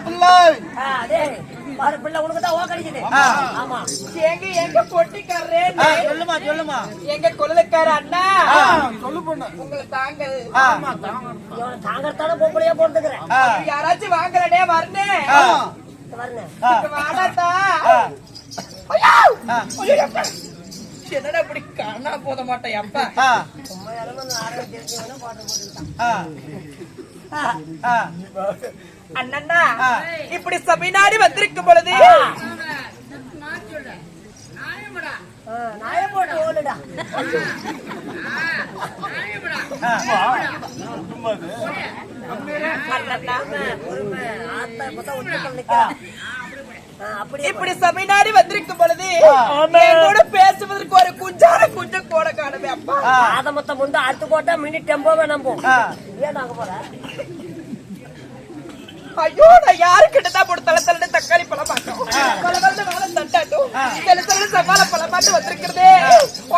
பிள்ளை பிள்ளை உனக்கு தான் ஓக்கடிக்குது ஆமா. எங்க எங்க பொட்டிக்காரரே? சொல்லுமா சொல்லுமா. எங்க கொள்ளக்கார அண்ணா? சொல்லு பொண்ணு. உங்களை தாங்க இவனை தாங்கத்தான பொம்பளையா போட்டுக்கிறேன் யாராச்சும் வாங்குறனே வரனே வரங்க வாடாத்தா? என்னடா இப்படி காணா போத மாட்டேன் அப்பா. சும்மா இளம ஆரோக்கியம் தெரிஞ்சவன பாட்டு போட்டுக்கிட்டான் அண்ணா இப்படி சபைநாடி வந்திருக்கும் பொழுது நாய இப்படி சபைநாடி வந்திருக்கும் பொழுது என் கூட பேசுவதற்கு ஒரு குஞ்சான குஞ்சம் கூட காணுமே அப்பா. ஆத மொத்தம் வந்து அறுத்து போட்டா மினி டெம்போவே நம்பும் ஏன் நாங்க போற? ஐயோ நான் யாருக்கிட்ட தான் போட்டு தலை தலை தக்காளி பழம் மாட்டோம் கொலை வந்து வேலை தட்டாட்டும் தலை தலை சவால பழம் மாட்டு வந்திருக்கிறதே.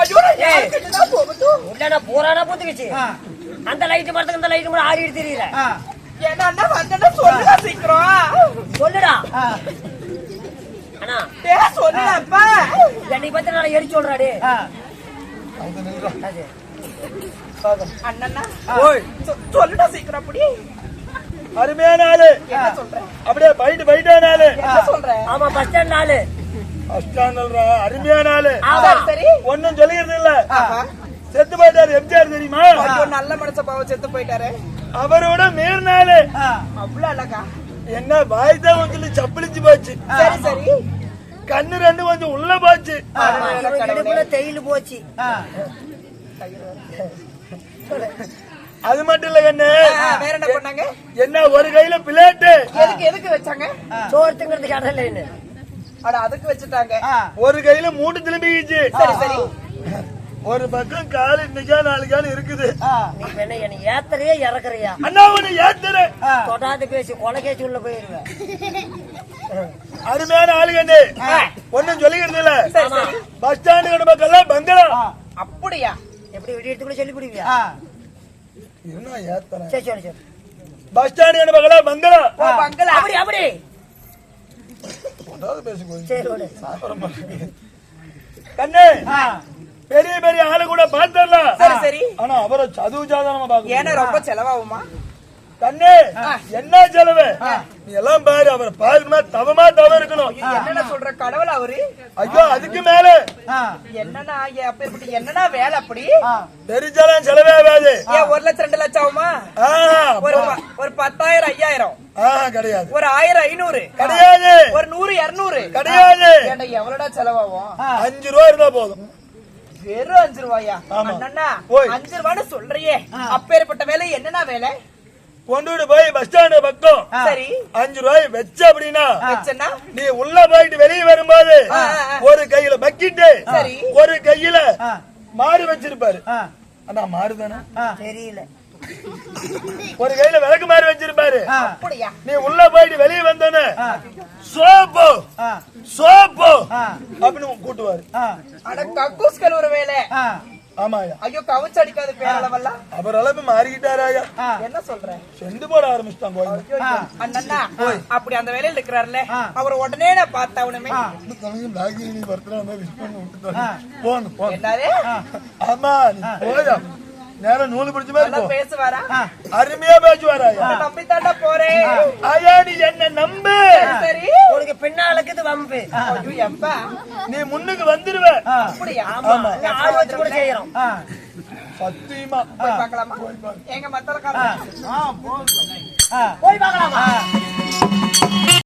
ஐயோ நான் யாருக்கிட்ட தான் போகட்டும் இல்லன்னா பூரானா போத்துக்குச்சு? அந்த லைட் மரத்துக்கு இந்த லைட் மட்டும் ஆடிட்டு தெரியுற ஏன்னா அண்ணா வந்தேன்னா சொல்லுடா சீக்கிரம். சொல்லுடா. என்னை பத்தி நான் சொல்றாடி அண்ணா சொ- சொல்லுடா சீக்கிரம் அப்படி. அருமையான ஆளு. என்ன சொல்ற? அப்படியே பைட்டு பைட்டான ஆளு. என்ன சொல்ற? ஆமா பஸ் ஸ்டாண்ட் அருமையான ஆளு. சரி ஒன்னும் சொல்லிக்கிறது இல்ல. செத்து போயிட்டாரு எம்ஜிஆர் தெரியுமா? நல்ல மனச பாவம் செத்து போயிட்டாரு. அவரோட மீறினாலு அவ்வளவு அழகா. என்ன வாய் தான் கொஞ்சம் சப்பளிச்சு போச்சு. சரி சரி. கண்ணு ரெண்டு கொஞ்சம் உள்ள போச்சு. தேயிலு போச்சு. அது மட்டும் இல்ல கண்ணு. வேற என்ன பண்ணாங்க? என்ன ஒரு கையில பிளேட்டு. எதுக்கு எதுக்கு வச்சாங்க? சோறுங்கிறது கடலைன்னு அட அதுக்கு வச்சுட்டாங்க. ஒரு கையில மூணு திரும்பிக்கிச்சு. சரி சரி. ஒரு பக்கம் கால் இன்னைக்கா நாளைக்கான இருக்குது. நீ என்ன என்னை ஏத்தறையா இறக்குறியா? அண்ணா உன்னை ஏத்துற தொடாது பேசி கொலைக்கேச்சு உள்ள போயிருவேன். அருமையான ஆளுகண்ணு ஒன்னும் சொல்லிக்கிறது இல்ல பஸ் ஸ்டாண்டு பக்கம் பங்களா அப்படியா? எப்படி விடியத்துக்குள்ள சொல்லி பிடிவியா என்ன சரி சரி சரி. பஸ் ஸ்டாண்டு பக்கம் பங்களா ஓ பங்களா அப்படி அப்படி. பேசுங்க சரி கண்ணு. பெரிய பெரிய ஆளு கூட பாத்திரலாம் சரி சரி. ஆனா அவரை சதுவு சாதாரணமா பாக்க ஏன்னா ரொம்ப செலவாகுமா? கண்ணே என்ன செலவு? நீ எல்லாம் பாரு அவர் பாருமா தவமா தவ இருக்கணும். என்னென்ன சொல்ற கடவுள் அவரு? ஐயோ அதுக்கு மேல. என்னன்னா அப்பேற்பட்ட என்னன்னா வேலை அப்படி? தெரிஞ்சாலும் செலவே ஆகாது. ஏன் ஒரு லட்சம் ரெண்டு லட்சம் ஆகுமா? ஒரு ஒரு பத்தாயிரம் ஐயாயிரம். கிடையாது. ஒரு ஆயிரம் ஐநூறு. கிடையாது. ஒரு நூறு இருநூறு. கிடையாது. எவ்வளவுடா செலவாகும்? அஞ்சு ரூபா இருந்தா போதும். வெறும் அஞ்சு ரூபாயா. அண்ணா. அஞ்சு ரூபான்னு சொல்றியே. அப்பேற்பட்ட வேலை என்னன்னா வேலை? கொண்டுட்டு போய் பஸ் ஸ்டாண்டு பக்கம். சரி. அஞ்சு ரூபாய் வச்ச அப்படின்னா நீ உள்ள போயிட்டு வெளியே வரும்போது. ஒரு கையில பக்கிட்டு சரி. ஒரு கையில மாறு வச்சிருப்பாரு. அண்ணா தானே? தெரியல. ஒரு கையில விளக்கு மாறு வச்சிருப்பாரு. நீ உள்ள போயிட்டு வெளியே வந்தோன்னு சோப்பு. சோப்பு. அப்படின்னு கூட்டுவாரு. அட கக்கூஸ் கழுவுற வேலை ஆமாயா ஐயோ கவுச்சு அடிக்காத பேரளவெல்லாம் அவர் அளவு மாறிக்கிட்டாராயா என்ன சொல்ற? செண்டு போட ஆரம்பிச்சிட்டான் கோயில். அண்ணா அப்படி அந்த வேலையில இருக்கிறாருல அவர் உடனே நான் பார்த்த அவனுமே போன்னு போன்னு. என்னது? ஆமா நீ போயா. நேரம் நூலு பிடிச்ச மாதிரி நல்லா போ. பேசுவாரா? அருமையா பேசுவாராயா நம்பி தாண்டா போறேன் ஐயா நீ என்ன நம்பு? சரி உனக்கு பின்னாலுக்குது வம்பு. ஐயோ எப்பா நீ முன்னுக்கு வந்துருவ. அப்படியா? ஆமா ஆள் வச்சு கூட செய்யறோம். சத்தியமா. போய் பார்க்கலாமா? எங்க மத்தல போய் பார்க்கலாமா?